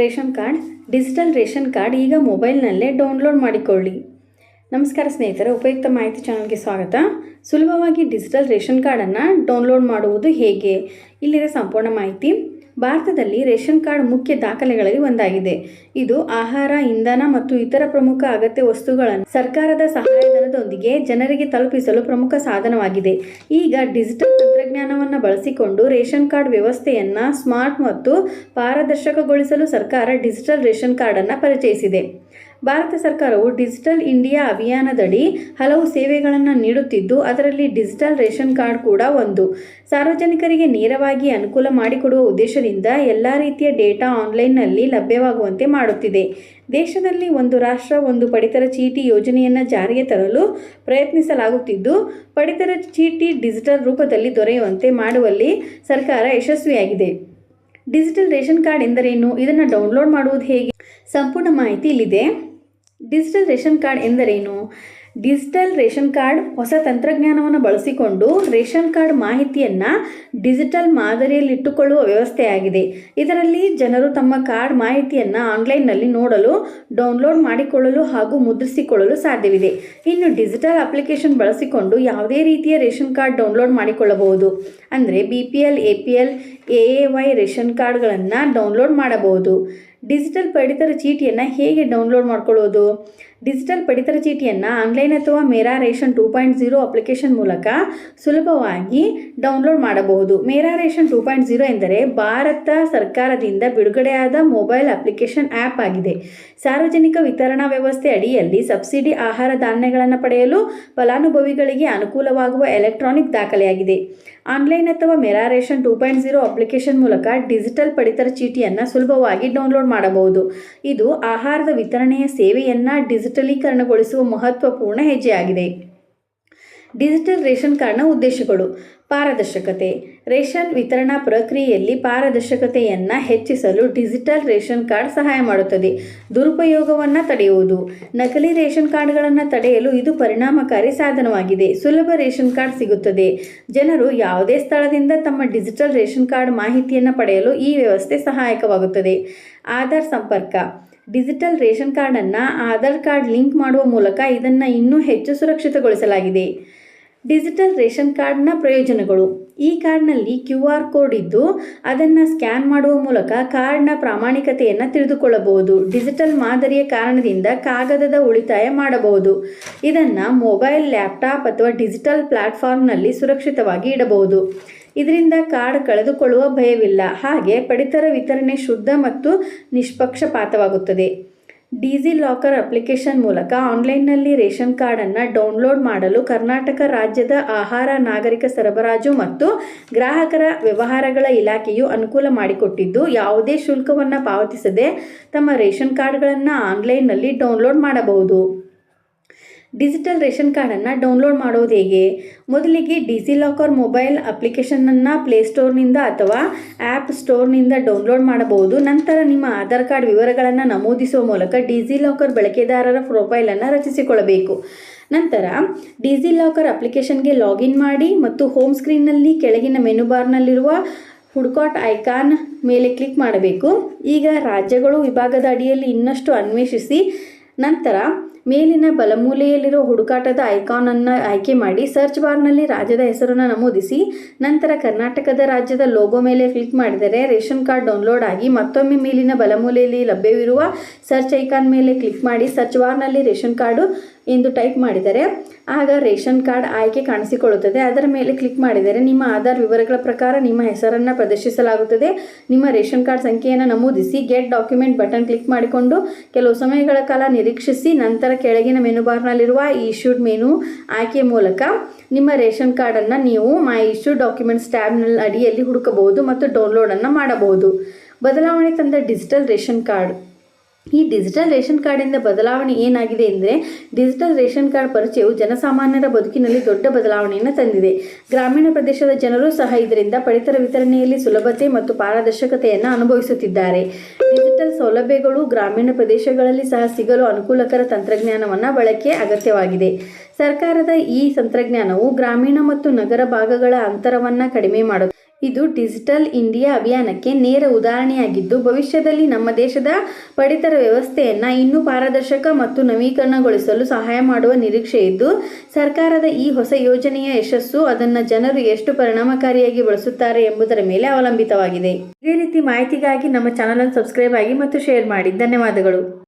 Ration card, digital ration card ಈಗ ಮೊಬೈಲ್ನಲ್ಲೇ download ಮಾಡಿಕೊಳ್ಳಿ. ನಮಸ್ಕಾರ ಸ್ನೇಹಿತರೆ, ಉಪಯುಕ್ತ ಮಾಹಿತಿ ಚಾನಲ್ಗೆ ಸ್ವಾಗತ. ಸುಲಭವಾಗಿ ಡಿಜಿಟಲ್ ರೇಷನ್ ಕಾರ್ಡನ್ನು ಡೌನ್ಲೋಡ್ ಮಾಡುವುದು ಹೇಗೆ? ಇಲ್ಲಿದೆ ಸಂಪೂರ್ಣ ಮಾಹಿತಿ. ಭಾರತದಲ್ಲಿ ರೇಷನ್ ಕಾರ್ಡ್ ಮುಖ್ಯ ದಾಖಲೆಗಳಲ್ಲಿ ಒಂದಾಗಿದೆ. ಇದು ಆಹಾರ, ಇಂಧನ ಮತ್ತು ಇತರ ಪ್ರಮುಖ ಅಗತ್ಯ ವಸ್ತುಗಳನ್ನು ಸರ್ಕಾರದ ಸಹಾಯಧನದೊಂದಿಗೆ ಜನರಿಗೆ ತಲುಪಿಸಲು ಪ್ರಮುಖ ಸಾಧನವಾಗಿದೆ. ಈಗ ಡಿಜಿಟಲ್ ತಂತ್ರಜ್ಞಾನವನ್ನು ಬಳಸಿಕೊಂಡು ರೇಷನ್ ಕಾರ್ಡ್ ವ್ಯವಸ್ಥೆಯನ್ನು ಸ್ಮಾರ್ಟ್ ಮತ್ತು ಪಾರದರ್ಶಕಗೊಳಿಸಲು ಸರ್ಕಾರ ಡಿಜಿಟಲ್ ರೇಷನ್ ಕಾರ್ಡನ್ನು ಪರಿಚಯಿಸಿದೆ. ಭಾರತ ಸರ್ಕಾರವು ಡಿಜಿಟಲ್ ಇಂಡಿಯಾ ಅಭಿಯಾನದಡಿ ಹಲವು ಸೇವೆಗಳನ್ನು ನೀಡುತ್ತಿದ್ದು, ಅದರಲ್ಲಿ ಡಿಜಿಟಲ್ ರೇಷನ್ ಕಾರ್ಡ್ ಕೂಡ ಒಂದು. ಸಾರ್ವಜನಿಕರಿಗೆ ನೇರವಾಗಿ ಅನುಕೂಲ ಮಾಡಿಕೊಡುವ ಉದ್ದೇಶದಿಂದ ಎಲ್ಲ ರೀತಿಯ ಡೇಟಾ ಆನ್ಲೈನ್ನಲ್ಲಿ ಲಭ್ಯವಾಗುವಂತೆ ಮಾಡುತ್ತಿದೆ. ದೇಶದಲ್ಲಿ ಒಂದು ರಾಷ್ಟ್ರ, ಒಂದು ಪಡಿತರ ಚೀಟಿ ಯೋಜನೆಯನ್ನು ಜಾರಿಗೆ ತರಲು ಪ್ರಯತ್ನಿಸಲಾಗುತ್ತಿದ್ದು, ಪಡಿತರ ಚೀಟಿ ಡಿಜಿಟಲ್ ರೂಪದಲ್ಲಿ ದೊರೆಯುವಂತೆ ಮಾಡುವಲ್ಲಿ ಸರ್ಕಾರ ಯಶಸ್ವಿಯಾಗಿದೆ. ಡಿಜಿಟಲ್ ರೇಷನ್ ಕಾರ್ಡ್ ಎಂದರೇನು? ಇದನ್ನು ಡೌನ್ಲೋಡ್ ಮಾಡುವುದು ಹೇಗೆ? ಸಂಪೂರ್ಣ ಮಾಹಿತಿ ಇಲ್ಲಿದೆ. ಡಿಜಿಟಲ್ ರೇಷನ್ ಕಾರ್ಡ್ ಎಂದರೇನು? ಡಿಜಿಟಲ್ ರೇಷನ್ ಕಾರ್ಡ್ ಹೊಸ ತಂತ್ರಜ್ಞಾನವನ್ನು ಬಳಸಿಕೊಂಡು ರೇಷನ್ ಕಾರ್ಡ್ ಮಾಹಿತಿಯನ್ನು ಡಿಜಿಟಲ್ ಮಾದರಿಯಲ್ಲಿಟ್ಟುಕೊಳ್ಳುವ ವ್ಯವಸ್ಥೆಯಾಗಿದೆ. ಇದರಲ್ಲಿ ಜನರು ತಮ್ಮ ಕಾರ್ಡ್ ಮಾಹಿತಿಯನ್ನು ಆನ್ಲೈನ್ನಲ್ಲಿ ನೋಡಲು, ಡೌನ್ಲೋಡ್ ಮಾಡಿಕೊಳ್ಳಲು ಹಾಗೂ ಮುದ್ರಿಸಿಕೊಳ್ಳಲು ಸಾಧ್ಯವಿದೆ. ಇನ್ನು ಡಿಜಿಟಲ್ ಅಪ್ಲಿಕೇಶನ್ ಬಳಸಿಕೊಂಡು ಯಾವುದೇ ರೀತಿಯ ರೇಷನ್ ಕಾರ್ಡ್ ಡೌನ್ಲೋಡ್ ಮಾಡಿಕೊಳ್ಳಬಹುದು. ಅಂದರೆ B P L, A P L, A A Y ration ಕಾರ್ಡ್ಗಳನ್ನು ಡೌನ್ಲೋಡ್ ಮಾಡಬಹುದು. ಡಿಜಿಟಲ್ ಪಡಿತರ ಚೀಟಿಯನ್ನು ಹೇಗೆ ಡೌನ್ಲೋಡ್ ಮಾಡ್ಕೊಳ್ಳೋದು? ಡಿಜಿಟಲ್ ಪಡಿತರ ಚೀಟಿಯನ್ನು ಆನ್ಲೈನ್ ಅಥವಾ Mera ration two point zero application ಮೂಲಕ ಸುಲಭವಾಗಿ ಡೌನ್ಲೋಡ್ ಮಾಡಬಹುದು. Mera ration two point zero ಎಂದರೆ ಭಾರತ ಸರ್ಕಾರದಿಂದ ಬಿಡುಗಡೆಯಾದ ಮೊಬೈಲ್ ಅಪ್ಲಿಕೇಶನ್ ಆ್ಯಪ್ ಆಗಿದೆ. ಸಾರ್ವಜನಿಕ ವಿತರಣಾ ವ್ಯವಸ್ಥೆ ಅಡಿಯಲ್ಲಿ ಸಬ್ಸಿಡಿ ಆಹಾರ ಧಾನ್ಯಗಳನ್ನು ಪಡೆಯಲು ಫಲಾನುಭವಿಗಳಿಗೆ ಅನುಕೂಲವಾಗುವ ಎಲೆಕ್ಟ್ರಾನಿಕ್ ದಾಖಲೆಯಾಗಿದೆ. ಆನ್ಲೈನ್ ಅಥವಾ Mera ration two point zero application ಮೂಲಕ ಡಿಜಿಟಲ್ ಪಡಿತರ ಚೀಟಿಯನ್ನು ಸುಲಭವಾಗಿ ಡೌನ್ಲೋಡ್ ಮಾಡಬಹುದು. ಇದು ಆಹಾರದ ವಿತರಣೆಯ ಸೇವೆಯನ್ನು ಡಿಜಿಟಲೀಕರಣಗೊಳಿಸುವ ಮಹತ್ವಪೂರ್ಣ ಹೆಜ್ಜೆಯಾಗಿದೆ. ಡಿಜಿಟಲ್ ರೇಷನ್ ಕಾರ್ಡ್ನ ಉದ್ದೇಶಗಳು. ಪಾರದರ್ಶಕತೆ. ರೇಷನ್ ವಿತರಣಾ ಪ್ರಕ್ರಿಯೆಯಲ್ಲಿ ಪಾರದರ್ಶಕತೆಯನ್ನು ಹೆಚ್ಚಿಸಲು ಡಿಜಿಟಲ್ ರೇಷನ್ ಕಾರ್ಡ್ ಸಹಾಯ ಮಾಡುತ್ತದೆ. ದುರುಪಯೋಗವನ್ನು ತಡೆಯುವುದು. ನಕಲಿ ರೇಷನ್ ಕಾರ್ಡ್ಗಳನ್ನು ತಡೆಯಲು ಇದು ಪರಿಣಾಮಕಾರಿ ಸಾಧನವಾಗಿದೆ. ಸುಲಭ ರೇಷನ್ ಕಾರ್ಡ್ ಸಿಗುತ್ತದೆ. ಜನರು ಯಾವುದೇ ಸ್ಥಳದಿಂದ ತಮ್ಮ ಡಿಜಿಟಲ್ ರೇಷನ್ ಕಾರ್ಡ್ ಮಾಹಿತಿಯನ್ನು ಪಡೆಯಲು ಈ ವ್ಯವಸ್ಥೆ ಸಹಾಯಕವಾಗುತ್ತದೆ. ಆಧಾರ್ ಸಂಪರ್ಕ. ಡಿಜಿಟಲ್ ರೇಷನ್ ಕಾರ್ಡನ್ನು ಆಧಾರ್ ಕಾರ್ಡ್ ಲಿಂಕ್ ಮಾಡುವ ಮೂಲಕ ಇದನ್ನು ಇನ್ನೂ ಹೆಚ್ಚು ಸುರಕ್ಷಿತಗೊಳಿಸಲಾಗಿದೆ. ಡಿಜಿಟಲ್ ರೇಷನ್ ಕಾರ್ಡ್ನ ಪ್ರಯೋಜನಗಳು. ಈ ಕಾರ್ಡ್ನಲ್ಲಿ ಕ್ಯೂ ಆರ್ ಕೋಡ್ ಇದ್ದು, ಅದನ್ನು ಸ್ಕ್ಯಾನ್ ಮಾಡುವ ಮೂಲಕ ಕಾರ್ಡ್ನ ಪ್ರಾಮಾಣಿಕತೆಯನ್ನು ತಿಳಿದುಕೊಳ್ಳಬಹುದು. ಡಿಜಿಟಲ್ ಮಾದರಿಯ ಕಾರಣದಿಂದ ಕಾಗದದ ಉಳಿತಾಯ ಮಾಡಬಹುದು. ಇದನ್ನು ಮೊಬೈಲ್, ಲ್ಯಾಪ್ಟಾಪ್ ಅಥವಾ ಡಿಜಿಟಲ್ ಪ್ಲಾಟ್ಫಾರ್ಮ್ನಲ್ಲಿ ಸುರಕ್ಷಿತವಾಗಿ ಇಡಬಹುದು. ಇದರಿಂದ ಕಾರ್ಡ್ ಕಳೆದುಕೊಳ್ಳುವ ಭಯವಿಲ್ಲ. ಹಾಗೆ ಪಡಿತರ ವಿತರಣೆ ಶುದ್ಧ ಮತ್ತು ನಿಷ್ಪಕ್ಷಪಾತವಾಗುತ್ತದೆ. ಡಿಜಿ ಲಾಕರ್ ಅಪ್ಲಿಕೇಶನ್ ಮೂಲಕ ಆನ್ಲೈನ್ನಲ್ಲಿ ರೇಷನ್ ಕಾರ್ಡನ್ನು ಡೌನ್ಲೋಡ್ ಮಾಡಲು ಕರ್ನಾಟಕ ರಾಜ್ಯದ ಆಹಾರ, ನಾಗರಿಕ ಸರಬರಾಜು ಮತ್ತು ಗ್ರಾಹಕರ ವ್ಯವಹಾರಗಳ ಇಲಾಖೆಯು ಅನುಕೂಲ ಮಾಡಿಕೊಟ್ಟಿದ್ದು, ಯಾವುದೇ ಶುಲ್ಕವನ್ನು ಪಾವತಿಸದೆ ತಮ್ಮ ರೇಷನ್ ಕಾರ್ಡ್ಗಳನ್ನು ಆನ್ಲೈನ್ನಲ್ಲಿ ಡೌನ್ಲೋಡ್ ಮಾಡಬಹುದು. ಡಿಜಿಟಲ್ ರೇಷನ್ ಕಾರ್ಡನ್ನು ಡೌನ್ಲೋಡ್ ಮಾಡೋದು ಹೇಗೆ? ಮೊದಲಿಗೆ ಡಿಜಿ ಲಾಕರ್ ಮೊಬೈಲ್ ಅಪ್ಲಿಕೇಶನನ್ನು ಪ್ಲೇಸ್ಟೋರ್ನಿಂದ ಅಥವಾ ಆ್ಯಪ್ ಸ್ಟೋರ್ನಿಂದ ಡೌನ್ಲೋಡ್ ಮಾಡಬಹುದು. ನಂತರ ನಿಮ್ಮ ಆಧಾರ್ ಕಾರ್ಡ್ ವಿವರಗಳನ್ನು ನಮೂದಿಸುವ ಮೂಲಕ ಡಿಜಿ ಲಾಕರ್ ಬಳಕೆದಾರರ ಪ್ರೊಫೈಲನ್ನು ರಚಿಸಿಕೊಳ್ಳಬೇಕು. ನಂತರ ಡಿಜಿ ಲಾಕರ್ ಅಪ್ಲಿಕೇಶನ್ಗೆ ಲಾಗಿನ್ ಮಾಡಿ ಮತ್ತು ಹೋಮ್ ಸ್ಕ್ರೀನ್ನಲ್ಲಿ ಕೆಳಗಿನ ಮೆನು ಬಾರ್ನಲ್ಲಿರುವ ಹುಡ್ಕಾಟ್ ಐಕಾನ್ ಮೇಲೆ ಕ್ಲಿಕ್ ಮಾಡಬೇಕು. ಈಗ ರಾಜ್ಯಗಳು ವಿಭಾಗದ ಅಡಿಯಲ್ಲಿ ಇನ್ನಷ್ಟು ಅನ್ವೇಷಿಸಿ. ನಂತರ ಮೇಲಿನ ಬಲಮೂಲೆಯಲ್ಲಿರುವ ಹುಡುಕಾಟದ ಐಕಾನನ್ನು ಆಯ್ಕೆ ಮಾಡಿ ಸರ್ಚ್ ಬಾರ್ನಲ್ಲಿ ರಾಜ್ಯದ ಹೆಸರನ್ನು ನಮೂದಿಸಿ, ನಂತರ ಕರ್ನಾಟಕದ ರಾಜ್ಯದ ಲೋಗೋ ಮೇಲೆ ಕ್ಲಿಕ್ ಮಾಡಿದರೆ ರೇಷನ್ ಕಾರ್ಡ್ ಡೌನ್ಲೋಡ್ ಆಗಿ ಮತ್ತೊಮ್ಮೆ ಮೇಲಿನ ಬಲಮೂಲೆಯಲ್ಲಿ ಲಭ್ಯವಿರುವ ಸರ್ಚ್ ಐಕಾನ್ ಮೇಲೆ ಕ್ಲಿಕ್ ಮಾಡಿ ಸರ್ಚ್ ಬಾರ್ನಲ್ಲಿ ರೇಷನ್ ಕಾರ್ಡು ಎಂದು ಟೈಪ್ ಮಾಡಿದರೆ, ಆಗ ರೇಷನ್ ಕಾರ್ಡ್ ಆಯ್ಕೆ ಕಾಣಿಸಿಕೊಳ್ಳುತ್ತದೆ. ಅದರ ಮೇಲೆ ಕ್ಲಿಕ್ ಮಾಡಿದರೆ, ನಿಮ್ಮ ಆಧಾರ್ ವಿವರಗಳ ಪ್ರಕಾರ ನಿಮ್ಮ ಹೆಸರನ್ನು ಪ್ರದರ್ಶಿಸಲಾಗುತ್ತದೆ. ನಿಮ್ಮ ರೇಷನ್ ಕಾರ್ಡ್ ಸಂಖ್ಯೆಯನ್ನು ನಮೂದಿಸಿ ಗೆಟ್ ಡಾಕ್ಯುಮೆಂಟ್ ಬಟನ್ ಕ್ಲಿಕ್ ಮಾಡಿಕೊಂಡು, ಕೆಲವು ಸಮಯಗಳ ಕಾಲ ನಿರೀಕ್ಷಿಸಿ, ನಂತರ ಕೆಳಗಿನ ಮೆನು ಬಾರ್ನಲ್ಲಿರುವ ಇಶ್ಯೂಡ್ ಮೆನು ಆಯ್ಕೆ ಮೂಲಕ ನಿಮ್ಮ ರೇಷನ್ ಕಾರ್ಡನ್ನು ನೀವು ಮೈ ಇಶ್ಯೂ ಡಾಕ್ಯುಮೆಂಟ್ಸ್ ಟ್ಯಾಬ್ನಲ್ಲಿ ಅಡಿಯಲ್ಲಿ ಹುಡುಕಬಹುದು ಮತ್ತು ಡೌನ್ಲೋಡನ್ನು ಮಾಡಬಹುದು. ಬದಲಾವಣೆ ತಂದ ಡಿಜಿಟಲ್ ರೇಷನ್ ಕಾರ್ಡ್. ಈ ಡಿಜಿಟಲ್ ರೇಷನ್ ಕಾರ್ಡಿಂದ ಬದಲಾವಣೆ ಏನಾಗಿದೆ ಅಂದರೆ ಡಿಜಿಟಲ್ ರೇಷನ್ ಕಾರ್ಡ್ ಪರಿಚಯವು ಜನಸಾಮಾನ್ಯರ ಬದುಕಿನಲ್ಲಿ ದೊಡ್ಡ ಬದಲಾವಣೆಯನ್ನು ತಂದಿದೆ. ಗ್ರಾಮೀಣ ಪ್ರದೇಶದ ಜನರು ಸಹ ಇದರಿಂದ ಪಡಿತರ ವಿತರಣೆಯಲ್ಲಿ ಸುಲಭತೆ ಮತ್ತು ಪಾರದರ್ಶಕತೆಯನ್ನು ಅನುಭವಿಸುತ್ತಿದ್ದಾರೆ. ಡಿಜಿಟಲ್ ಸೌಲಭ್ಯಗಳು ಗ್ರಾಮೀಣ ಪ್ರದೇಶಗಳಲ್ಲಿ ಸಹ ಸಿಗಲು ಅನುಕೂಲಕರ ತಂತ್ರಜ್ಞಾನವನ್ನು ಬಳಕೆ ಅಗತ್ಯವಾಗಿದೆ. ಸರ್ಕಾರದ ಈ ತಂತ್ರಜ್ಞಾನವು ಗ್ರಾಮೀಣ ಮತ್ತು ನಗರ ಭಾಗಗಳ ಅಂತರವನ್ನು ಕಡಿಮೆ ಮಾಡುತ್ತದೆ ಇದು ಡಿಜಿಟಲ್ ಇಂಡಿಯಾ ಅಭಿಯಾನಕ್ಕೆ ನೇರ ಉದಾಹರಣೆಯಾಗಿದ್ದು, ಭವಿಷ್ಯದಲ್ಲಿ ನಮ್ಮ ದೇಶದ ಪಡಿತರ ವ್ಯವಸ್ಥೆಯನ್ನು ಇನ್ನೂ ಪಾರದರ್ಶಕ ಮತ್ತು ನವೀಕರಣಗೊಳಿಸಲು ಸಹಾಯ ಮಾಡುವ ನಿರೀಕ್ಷೆ ಇದ್ದು, ಸರ್ಕಾರದ ಈ ಹೊಸ ಯೋಜನೆಯ ಯಶಸ್ಸು ಅದನ್ನು ಜನರು ಎಷ್ಟು ಪರಿಣಾಮಕಾರಿಯಾಗಿ ಬಳಸುತ್ತಾರೆ ಎಂಬುದರ ಮೇಲೆ ಅವಲಂಬಿತವಾಗಿದೆ. ಇದೇ ರೀತಿ ಮಾಹಿತಿಗಾಗಿ ನಮ್ಮ ಚಾನಲನ್ನು ಸಬ್ಸ್ಕ್ರೈಬ್ ಆಗಿ ಮತ್ತು ಶೇರ್ ಮಾಡಿ. ಧನ್ಯವಾದಗಳು.